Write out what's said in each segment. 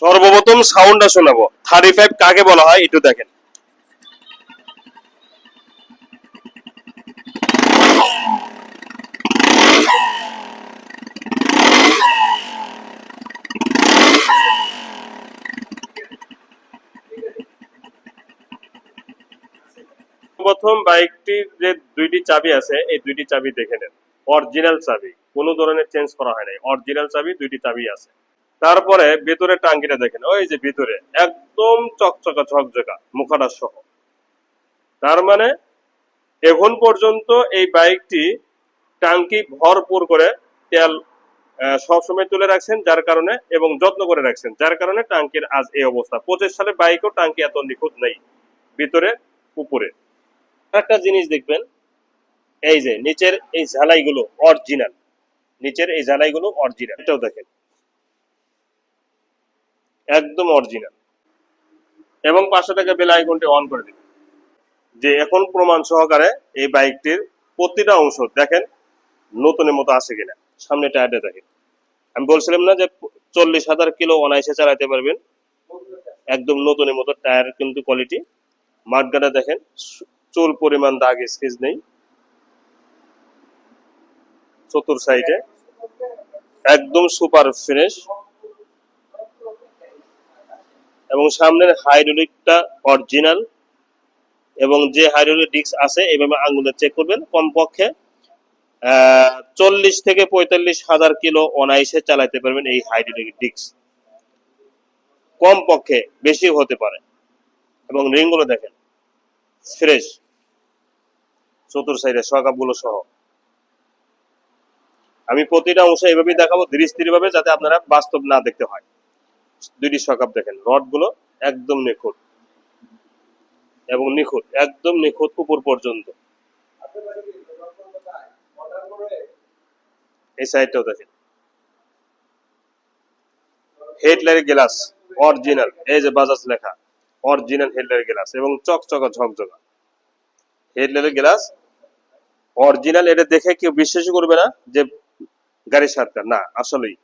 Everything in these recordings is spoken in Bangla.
সর্বপ্রথম সাউন্ডটা শোনাবো। থার্টি ফাইভ কাকে বলা হয় একটু দেখেন। প্রথম বাইকটির যে দুইটি চাবি আছে, এই দুইটি চাবি দেখে নেন। অরিজিনাল চাবি, কোনো ধরনের চেঞ্জ করা হয় নাই। অরিজিনাল চাবি, দুইটি চাবি আছে। তারপরে ভিতরে টাঙ্কিটা দেখেন, ওই যে ভিতরে, একদম চকচকা, ঝকঝকা, মুখাটা সহ। তার মানে এখন পর্যন্ত এই বাইকটি টাঙ্কি ভরপুর করে তেল সবসময় তুলে রাখছেন, যার কারণে এবং যত্ন করে রাখছেন, যার কারণে টাঙ্কির আজ এই অবস্থা। পঁচিশ সালে বাইকও টাঙ্কি এত নিখুঁত নেই, ভিতরে, উপরে। একটা জিনিস দেখবেন, এই যে নিচের এই ঝালাইগুলো অরিজিনাল নিচের এই ঝালাইগুলো অরিজিনাল এটাও দেখেন। একদম অরিজিনাল এবং পাঁচশো টাকা বেল আইকনটি অন করে দিন যে এখন প্রমাণ সহকারে এই বাইকটির প্রতিটা অংশ দেখেন, নতুনের মতো আছে কিনা। সামনে টায়ারটা দেখেন। আমি বলছিলাম না যে চল্লিশ হাজার কিলো অনায়াসে চালাতে পারবেন। একদম নতুনের মতো টায়ার কিন্তু কোয়ালিটি মাঠগাটা দেখেন, চুল পরিমাণ দাগ, স্কেচ নেই। চতুর সাইডে একদম সুপার ফ্রেশ এবং সামনের হাইড্রোলিকটা অরিজিনাল এবং যে হাইড্রোলিক ডিস্ক আছে, এভাবে আঙুলে চেক করবেন। কমপক্ষে চল্লিশ থেকে পঁয়তাল্লিশ হাজার কিলো অনায়াসে চালাতে পারবেন এই হাইড্রোলিক ডিস্ক। কমপক্ষে বেশি হতে পারে। এবং রিংগুলো দেখেন, ফ্রেশ, চতুর সাইডে সকাপগুলো সহ। আমি প্রতিটা অংশ এভাবেই দেখাবো ধীরে স্থির ভাবে যাতে আপনারা বাস্তব না দেখতে হয়। দুইটি সকাপ দেখেন। রডগুলো একদম নিখুঁত। এবং নিখুঁত, একদম নিখুঁত উপর পর্যন্ত। এই সাইডটাও দেখেন। Glass, original. এই যে বাজাজ লেখা, অরিজিনাল হেডলাইট গ্লাস এবং চকচকা ঝকঝকা। হেডলাইট গ্লাস, অরিজিনাল, এটা দেখে কেউ বিশ্বাসই করবে না যে গাড়ির সাতকার। না, আসলেই।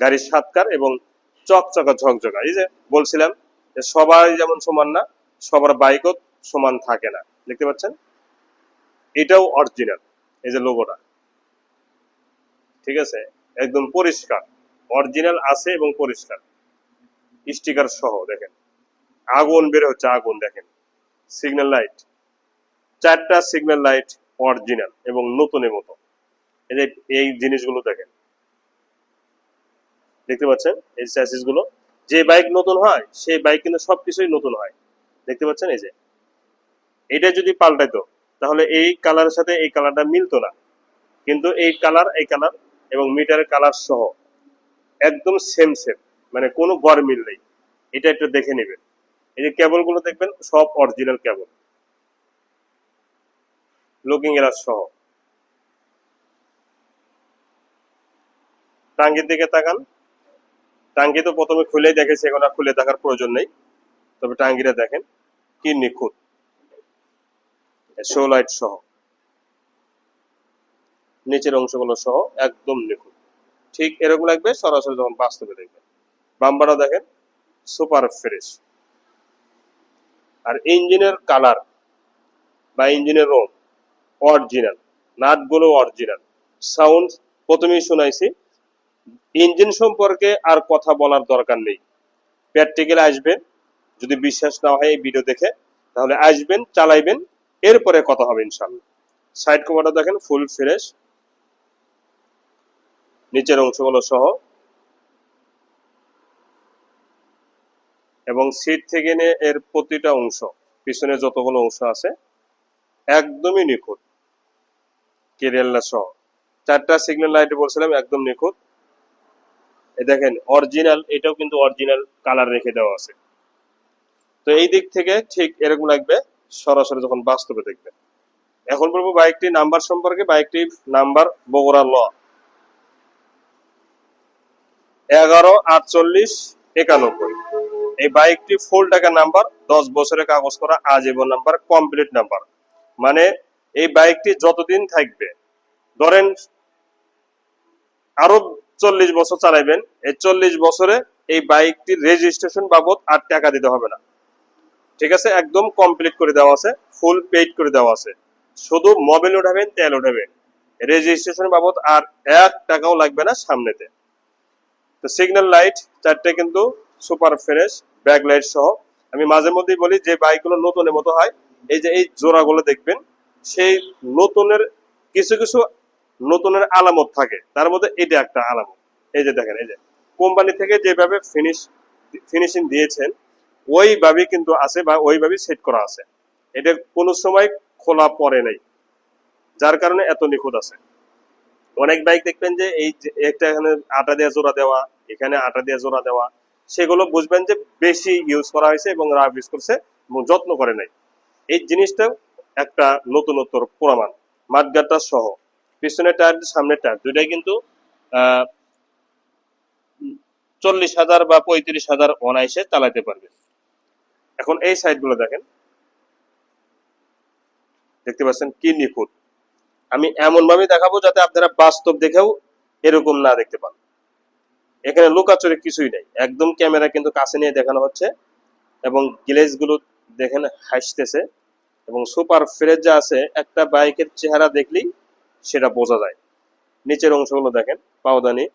গাড়ির সাতকার এবং চকচকা ঝকঝকা। এই যে বলছিলাম যে সবাই যেমন সমান না, সবার বাইকও সমান থাকে না। দেখতে পাচ্ছেন? এটাও অরিজিনাল এই যে লোগোটা ঠিক আছে? একদম পরিষ্কার। অরিজিনাল আছে এবং পরিষ্কার। স্টিকার সহ, দেখেন। আগুন বের হচ্ছে, আগুন, দেখেন। সিগন্যাল লাইট চারটা সিগন্যাল লাইট অরিজিনাল এবং নতুনের মতো। এই জিনিসগুলো দেখেন। দেখতে পাচ্ছেন? এই চ্যাসিসগুলো। যে বাইক নতুন হয়, সেই বাইক কিন্তু সবকিছুই নতুন হয়। দেখতে পাচ্ছেন এই যে? এটা যদি পাল্টাইতো, তাহলে এই কালারের সাথে এই কালারটা মিলতো না। কিন্তু এই কালার এই কালার এবং মিটারের কালার সহ একদম সেম সেম মানে কোনো গড় মিল নেই। এটা একটু দেখে নেবেন। এই যে কেবলগুলো দেখবেন, সব অরিজিনাল কেবল লুকিং গ্লাস সহ। টাঙ্গির দিকে তাকান। টাঙ্গি তো প্রথমে খুলেই দেখেছি, এখন আর খুলে দেখার প্রয়োজন নেই। তবে টাঙ্গিটা দেখেন, কি নিখুঁত। শো লাইট সহ। নিচের অংশগুলো সহ একদম নিখুঁত। ঠিক এরকম লাগবে, সরাসরি যখন বাস্তবে দেখবেন বাম্বারও দেখেন, সুপার ফ্রেশ। আর ইঞ্জিনের কালার বা ইঞ্জিনের রং, অরিজিনাল। নাটগুলো অরিজিনাল। সাউন্ড প্রথমেই শোনাইছি ইঞ্জিন সম্পর্কে আর কথা বলার দরকার নেই। প্র্যাকটিক্যালে আসবেন। যদি বিশ্বাস না হয় এই ভিডিও দেখে, তাহলে আসবেন, চালাইবেন, এরপরে কথা হবে ইনশাল্লাহ সাইড কভারটা দেখেন ফুল ফ্রেশ নিচের অংশগুলো সহ। এবং সিট থেকে নিয়ে এর প্রতিটা অংশ, পিছনে যতগুলো অংশ আছে, একদমই নিখুঁত। কেরিয়াল্লা সহ। চারটা সিগন্যাল লাইট বলছিলাম, একদম নিখুঁত। দেখেন অরিজিনাল এটাও কিন্তু অরিজিনাল কালার রেখে দেওয়া আছে। তো এই দিক থেকে ঠিক এরকম লাগবে, সরাসরি যখন বাস্তবে দেখবেন এখন বলব বাইকটি নাম্বার সম্পর্কে বাইকটির নাম্বার বগুড়া ল। এগারো, আটচল্লিশ, একানব্বই। এই বাইকটি ফুল টাকা নাম্বার দশ বছরের কাগজ করা, আজীবন নাম্বার কমপ্লিট নাম্বার মানে এই বাইকটি যতদিন থাকবে, ধরেন আরও চল্লিশ বছর চালাইবেন, এই চল্লিশ বছরে এই বাইকটির রেজিস্ট্রেশন বাবদ আর টাকা দিতে হবে না। ঠিক আছে? একদম কমপ্লিট করে দেওয়া আছে ফুল পেইড করে দেওয়া আছে। শুধু মোবাইল উঠাবেন, তেল উঠাবেন। রেজিস্ট্রেশন বাবদ আর এক টাকাও লাগবে না সামনেতে। তো সিগন্যাল লাইট চারটে কিন্তু সুপার ফ্রেশ ব্যাক লাইট সহ। আমি মাঝে মধ্যেই বলি, যে বাইকগুলো নতুনের মতো হয়, এই যে এই জোড়াগুলো দেখবেন, সেই নতুনের কিছু কিছু নতুনের আলামত থাকে। তার মধ্যে এটা একটা আলামত। এই যে দেখেন, এই যে কোম্পানি থেকে যেভাবে ফিনিশ ফিনিশিং দিয়েছেন, ওইভাবেই কিন্তু আছে বা ওইভাবেই সেট করা আছে। এটা কোনো সময় খোলা পড়ে নাই, যার কারণে এত নিখুঁত আছে। অনেক বাইক দেখবেন যে এই একটা এখানে আটা দিয়ে জোড়া দেওয়া, এখানে আটা দিয়ে জোড়া দেওয়া, সেগুলো বুঝবেন যে বেশি ইউজ করা হয়েছে এবং রাফ ইউজ করছে এবং যত্ন করে নাই। এই জিনিসটা একটা নতুনত্বর প্রমাণ মাঠগাটা সহ। পিছনের টায়ার, সামনের টায়ার, দুইটাই কিন্তু চল্লিশ হাজার বা পঁয়ত্রিশ হাজার অনায়াসে চালাতে পারবে। এখন এই সাইডগুলো দেখেন। দেখতে পাচ্ছেন কি নিখুঁত। আমি এমন ভাবে দেখাবো যাতে আপনারা বাস্তব দেখেও এরকম না দেখতে পান। এখানে লুকাচুরি কিছুই নেই। একদম ক্যামেরা কিন্তু কাছে নিয়ে দেখানো হচ্ছে এবং গ্লেজগুলো দেখেন হাসতেছে এবং সুপার ফ্রেশ যা আছে। একটা বাইকের চেহারা দেখলেই সেটা বোঝা যায়। নিচের অংশগুলো দেখেন, পাওদানি।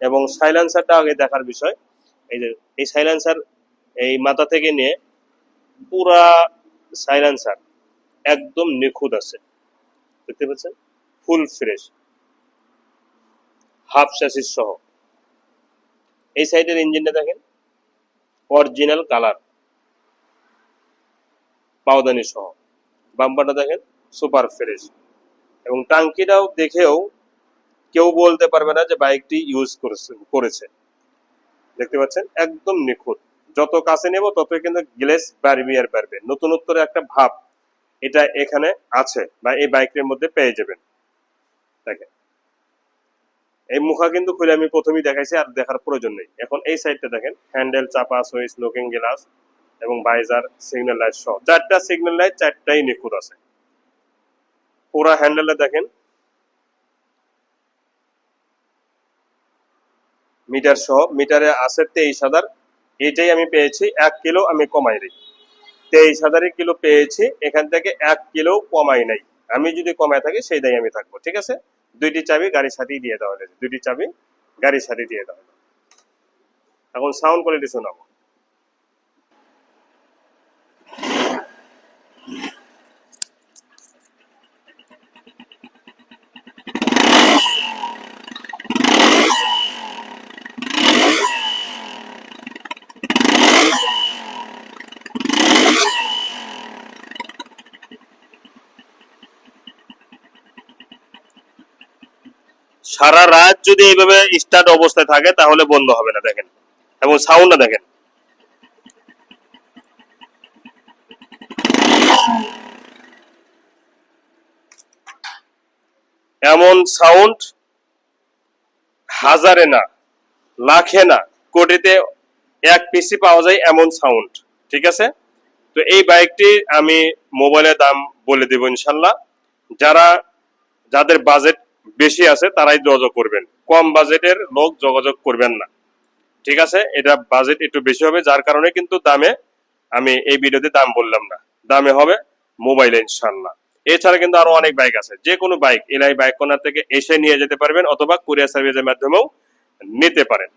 এবং সাইলেন্সারটা আগে দেখার বিষয়, এই যে, এই সাইলেন্সার এই মাথা থেকে নিয়ে পুরা সাইলেন্সার একদম নিখুঁত আছে। দেখতে পাচ্ছেন? Full fresh. হাফ শ্যাসিস সহ। এই সাইডের ইঞ্জিনটা দেখেন, অরিজিনাল কালার। পাওদানি সহ। বাম্পারটা দেখেন, সুপার ফ্রেশ। এবং টাঙ্কিটাও দেখেও কেউ বলতে পারবে না যে বাইকটি ইউজ করেছে দেখতে পাচ্ছেন? একদম নিখুঁত। যত কাছে নেব ততই কিন্তু গ্লেস বাড়বে আর বাড়বে। নতুনত্বর একটা ভাব এটা এখানে আছে বা এই বাইকের মধ্যে পেয়ে যাবেন। দেখেন। এই মুখা কিন্তু খুলে আমি প্রথমেই দেখাইছি, আর দেখার প্রয়োজন নেই। এখন এই সাইডটা দেখেন। হ্যান্ডেল চাপা সুইচ লুকিং গ্লাস এবং বাইজার সিগন্যাল লাইট সহ। চারটা সিগন্যাল লাইট, চারটাই নিখুঁত আছে। পুরা হ্যান্ডেলটা দেখেন। মিটার সহ, মিটারে আছে তেইশ হাজার। এটাই আমি পেয়েছি, এক কিলো আমি কমাই দিই তেইশ হাজারের কিলো পেয়েছি, এখান থেকে এক কিলো কমাই নাই। আমি যদি কমায় থাকি সেই দায় আমি থাকব, ঠিক আছে? দুইটি চাবি গাড়ির সাথেই দিয়ে দেওয়া হয়েছে, দুইটি চাবি গাড়ির সাথে দিয়ে দেওয়া এখন সাউন্ড কোয়ালিটি শোনাবো। সারা রাত যদি এইভাবে স্টার্ট অবস্থায় থাকে, তাহলে বন্ধ হবে না, দেখেন। এবং সাউন্ডটা দেখেন। এমন সাউন্ড হাজারে না, লাখে না, কোটিতে এক পিসি পাওয়া যায় এমন সাউন্ড ঠিক আছে? তো এই বাইকটি আমি মোবাইলের দাম বলে দেবো ইনশাল্লাহ। যারা, যাদের বাজেট বেশি আছে, তারাই যোগাযোগ করবেন। কম বাজেটের লোক যোগাযোগ করবেন না। ঠিক আছে? এটা বাজেট একটু বেশি হবে, যার কারণে কিন্তু দামে আমি এই ভিডিওতে দাম বললাম না। দামে হবে মোবাইলে ইনশাল্লাহ এছাড়া কিন্তু আরও অনেক বাইক আছে। যে কোনো বাইক এলাই বাইক কোনার থেকে এসে নিয়ে যেতে পারবেন অথবা কুরিয়ার সার্ভিসের মাধ্যমেও নিতে পারেন।